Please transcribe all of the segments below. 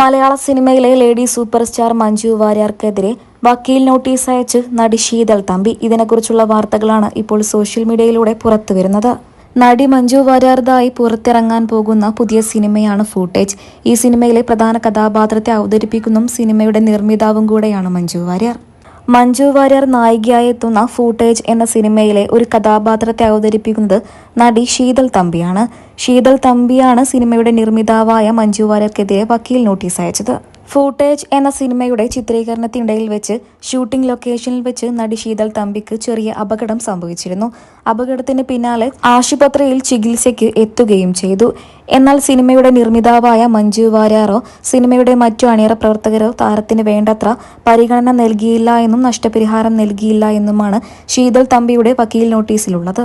മലയാള സിനിമയിലെ lady super star Manju വാര്യർക്കെതിരെ വക്കീൽ നോട്ടീസ് അയച്ച് നടി ശീതൽ തമ്പി. ഇതിനെക്കുറിച്ചുള്ള വാർത്തകളാണ് ഇപ്പോൾ സോഷ്യൽ മീഡിയയിലൂടെ പുറത്തുവരുന്നത്. നടി മഞ്ജു വാര്യാർദായി പുറത്തിറങ്ങാൻ പോകുന്ന പുതിയ സിനിമയാണ് ഫൂട്ടേജ്. ഈ സിനിമയിലെ പ്രധാന കഥാപാത്രത്തെ അവതരിപ്പിക്കുന്നതും സിനിമയുടെ നിർമ്മിതാവും കൂടെയാണ് മഞ്ജു വാര്യർ. മഞ്ജു വാര്യർ നായികയായി എത്തുന്ന ഫൂട്ടേജ് എന്ന സിനിമയിലെ ഒരു കഥാപാത്രത്തെ അവതരിപ്പിക്കുന്നത് നടി ശീതൽ തമ്പിയാണ്. ശീതൽ തമ്പിയാണ് സിനിമയുടെ നിർമ്മിതാവായ മഞ്ജു വാര്യർക്കെതിരെ വക്കീൽ നോട്ടീസ് അയച്ചത്. ഫൂട്ടേജ് എന്ന സിനിമയുടെ ചിത്രീകരണത്തിനിടയിൽ വെച്ച് ഷൂട്ടിംഗ് ലൊക്കേഷനിൽ വെച്ച് നടി ശീതൾ തമ്പിക്ക് ചെറിയ അപകടം സംഭവിച്ചിരുന്നു. അപകടത്തിന് പിന്നാലെ ആശുപത്രിയിൽ ചികിത്സയ്ക്ക് എത്തുകയും ചെയ്തു. എന്നാൽ സിനിമയുടെ നിർമ്മിതാവായ മഞ്ജു വാര്യാറോ സിനിമയുടെ മറ്റു അണിയറ പ്രവർത്തകരോ താരത്തിന് വേണ്ടത്ര പരിഗണന നൽകിയില്ല എന്നും നഷ്ടപരിഹാരം നൽകിയില്ല എന്നുമാണ് ശീതൾ തമ്പിയുടെ വക്കീൽ നോട്ടീസിലുള്ളത്.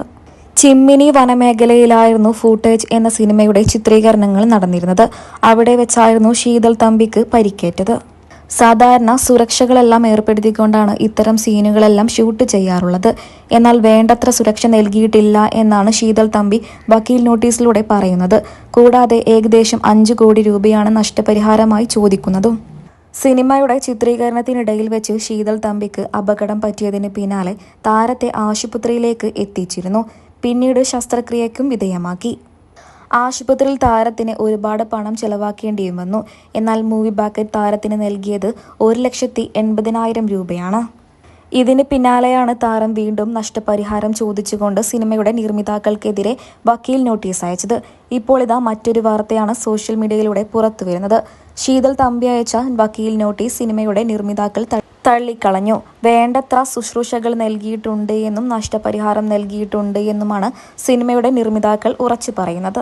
ചിമ്മിനി വനമേഖലയിലായിരുന്നു ഫൂട്ടേജ് എന്ന സിനിമയുടെ ചിത്രീകരണങ്ങൾ നടന്നിരുന്നത്. അവിടെ വെച്ചായിരുന്നു ശീതൾ തമ്പിക്ക് പരിക്കേറ്റത്. സാധാരണ സുരക്ഷകളെല്ലാം ഏർപ്പെടുത്തിക്കൊണ്ടാണ് ഇത്തരം സീനുകളെല്ലാം ഷൂട്ട് ചെയ്യാറുള്ളത്. എന്നാൽ വേണ്ടത്ര സുരക്ഷ നൽകിയിട്ടില്ല എന്നാണ് ശീതൾ തമ്പി വക്കീൽ നോട്ടീസിലൂടെ പറയുന്നത്. കൂടാതെ ഏകദേശം അഞ്ചു കോടി രൂപയാണ് നഷ്ടപരിഹാരമായി ചോദിക്കുന്നതും. സിനിമയുടെ ചിത്രീകരണത്തിനിടയിൽ വെച്ച് ശീതൾ തമ്പിക്ക് അപകടം പറ്റിയതിന് പിന്നാലെ താരത്തെ ആശുപത്രിയിലേക്ക് എത്തിച്ചിരുന്നു. പിന്നീട് ശസ്ത്രക്രിയയ്ക്കും വിധേയമാക്കി. ആശുപത്രിയിൽ താരത്തിന് ഒരുപാട് പണം ചെലവാക്കേണ്ടിയും വന്നു എന്നാൽ മൂവി ബാക്കറ്റ് താരത്തിന് നൽകിയത് ഒരു ലക്ഷത്തി എൺപതിനായിരം രൂപയാണ്. ഇതിന് പിന്നാലെയാണ് താരം വീണ്ടും നഷ്ടപരിഹാരം ചോദിച്ചുകൊണ്ട് സിനിമയുടെ നിർമ്മിതാക്കൾക്കെതിരെ വക്കീൽ നോട്ടീസ് അയച്ചത്. ഇപ്പോൾ ഇതാ മറ്റൊരു വാർത്തയാണ് സോഷ്യൽ മീഡിയയിലൂടെ പുറത്തുവരുന്നത്. ശീതൾ തമ്പി അയച്ച വക്കീൽ നോട്ടീസ് സിനിമയുടെ നിർമ്മിതാക്കൾ തള്ളിക്കളഞ്ഞു. വേണ്ടത്ര ശുശ്രൂഷകൾ നൽകിയിട്ടുണ്ട് എന്നും നഷ്ടപരിഹാരം നൽകിയിട്ടുണ്ട് എന്നുമാണ് സിനിമയുടെ നിർമ്മിതാക്കൾ ഉറച്ചു പറയുന്നത്.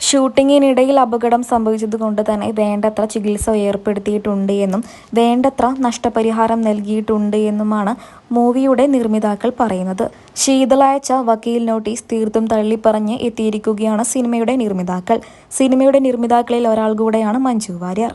ഷൂട്ടിങ്ങിനിടയിൽ അപകടം സംഭവിച്ചതുകൊണ്ട് തന്നെ വേണ്ടത്ര ചികിത്സ ഏർപ്പെടുത്തിയിട്ടുണ്ട് എന്നും വേണ്ടത്ര നഷ്ടപരിഹാരം നൽകിയിട്ടുണ്ട് എന്നുമാണ് മൂവിയുടെ നിർമ്മിതാക്കൾ പറയുന്നത്. ശീതളാഴ്ച വക്കീൽ നോട്ടീസ് തീർത്തും തള്ളിപ്പറഞ്ഞ് എത്തിയിരിക്കുകയാണ് സിനിമയുടെ നിർമ്മിതാക്കൾ. സിനിമയുടെ നിർമ്മിതാക്കളിൽ ഒരാൾ കൂടെയാണ് മഞ്ജു വാര്യർ.